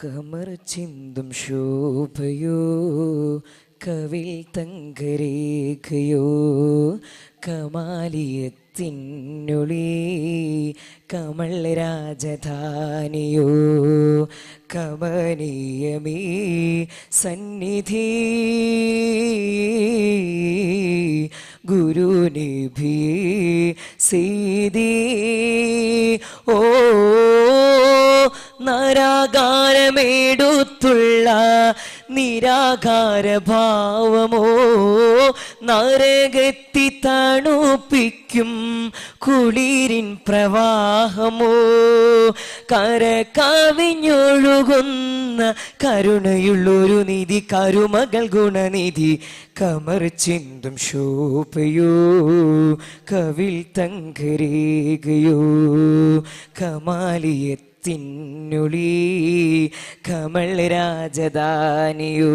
കമർ ചിന്തും ശോഭയോ കവിൽ തങ്കരേഖയോ കമാലിയത്തിനുളി കമൾ രാജധാനിയോ കമനീയമീ സന്നിധി ഗുരുനിഭി സീതി ഓ നരാകാരമേടുത്തുള്ള നിരാകാര ഭാവമോ നരകത്തി തണുപ്പിക്കും കുളിരിൻ പ്രവാഹമോ? കര കവിഞ്ഞൊഴുകുന്ന കരുണയുള്ളൊരു നിധി കരുമകൾ ഗുണനിധി കമർ ചിന്തും ശോഭയോ? കവിൽ തങ്കരേഖയോ? കമാലിയത്തിനുളി കമൾ രാജധാനിയൂ.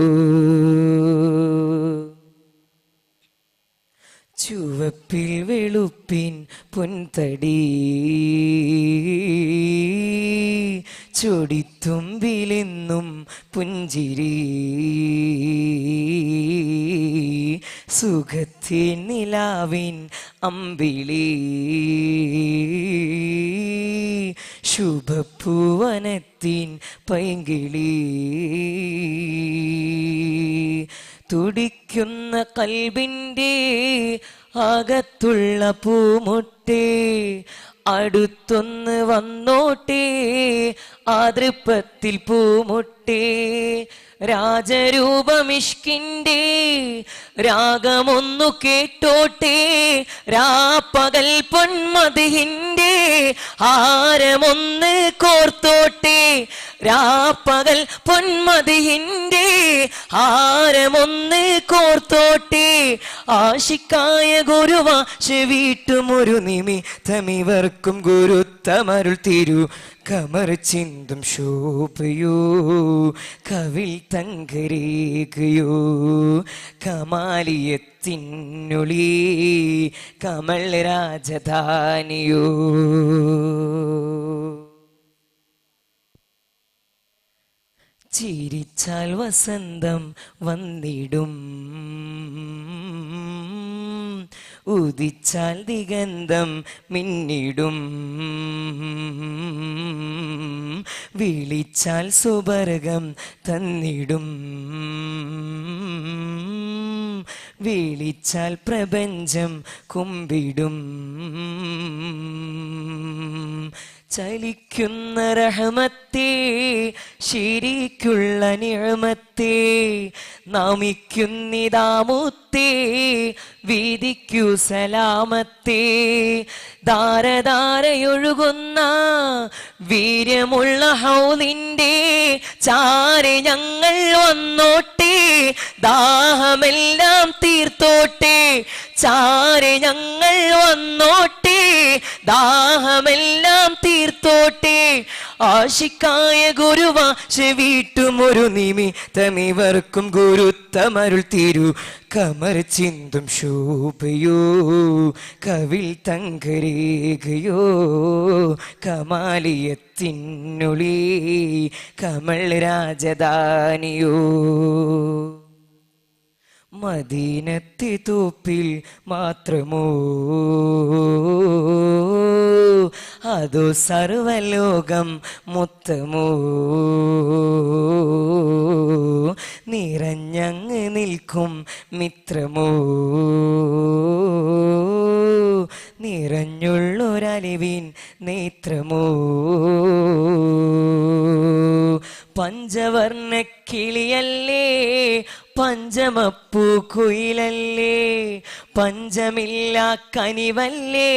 ചുവപ്പിൽ വെളുപ്പിൻ പൊൻതടി. ചൊടിത്തുമ്പിലെന്നും പുഞ്ചിരി. സുഖത്തിൻ നിലാവിൻ അമ്പിളി. ശുഭപ്പൂവനത്തിൻ പൈങ്കിളി. തുടിക്കുന്ന കൽബിന്റെ അകത്തുള്ള പൂമുട്ടേ അടുത്തൊന്ന് വന്നോട്ടേ ആതൃപ്പത്തിൽ പൂമുട്ടേ. രാജരൂപമിഷ്കിന്റെ രാഗമൊന്നു കേട്ടോട്ടെ രാപ്പകൽ പൊന്മതിഹിന്റെ ഹാരമൊന്ന് കോർത്തോട്ടെ. രാപ്പകൽ പൊന്മതിഹിന്റെ ഹാരമൊന്ന് കോർത്തോട്ടെ. ആശിക്കായ ഗുരുവ വീട്ടുമൊരു നിമിത്തമിവർക്കും ഗുരുത്തമരുൾ തിരു. കമർ ചിന്തും ശോഭയോ കവിൽ തങ്കരേഖയോ കമാലിയത്തിനുളി. കമൾ രാജധാനിയൂ ചിരിച്ചാൽ വസന്തം വന്നിടും. ഉദിച്ചാൽ ദിഗന്ധം മിന്നിടും. വിളിച്ചാൽ സുബർഗം തന്നിടും. വിളിച്ചാൽ പ്രപഞ്ചം കുമ്പിടും. ചലിക്കുന്ന രഹമത്തെ ശരിക്കുള്ള നിഴമത്തെ നമിക്കുന്നിതാമുത്തേ വീതിക്കു സലാമത്തെ. ധാരധാരയൊഴുകുന്ന വീര്യമുള്ള ഹൗലിന്റെ ചാരെ ഞങ്ങൾ വന്നോട്ടെ. ദാഹമെല്ലാം തീർത്തോട്ടെ ചാരെ ഞങ്ങൾ വന്നോട്ടെ ദാഹമെല്ലാം തീർത്തോട്ടെ. ആശിക്കായ ഗുരുവാശ വീട്ടും ഒരു നിമിത്തമിവർക്കും ഗുരുത്തമരുൾ തിരു. കമർ ചിന്തും ശോഭയോ കവിൽ തങ്കരേഖയോ കമാലിയത്തിനുളി കമൾ രാജധാനിയോ. മദീനത്തെ തൂപ്പിൽ മാത്രമോ? അതോ സർവലോകം മൊത്തമോ? നിറഞ്ഞങ്ങ് നിൽക്കും മിത്രമോ? നിറഞ്ഞുള്ളൊരലിവിൻ നേത്രമോ? പഞ്ചവർണ പഞ്ചമപ്പൂ കുയിലല്ലേ? പഞ്ചമില്ല കനിവല്ലേ?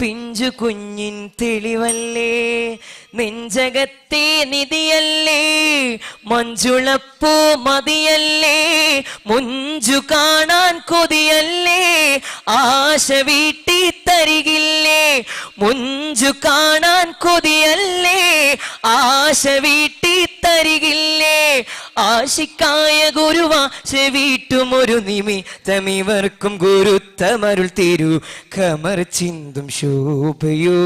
പിഞ്ചു കുഞ്ഞിൻ തെളിവല്ലേ? നെഞ്ചകത്തെ നിധിയല്ലേ? മഞ്ജുളപ്പൂ മതിയല്ലേ? മുഞ്ചു കാണാൻ കൊതിയല്ലേ? ആശ വീട്ടി തരികില്ലേ? മുഞ്ചു കാണാൻ കൊതിയല്ലേ? ആശ വീട്ടി തരികില്ലേ? ആശിക്കായ ഗുരുവാ ചെവിട്ടും ഒരു നിമിത്തമിവർക്കും ഗുരുത്തമരുൾ തീരു. കമർ ചിന്തും ശോഭയോ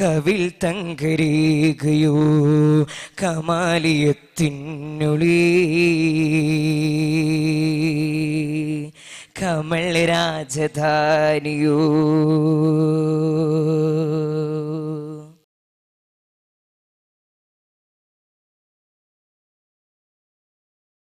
കവിൽ തങ്കരേകയോ കമാലിയത്തിനുളി. കമൾ രാജധാനിയോ.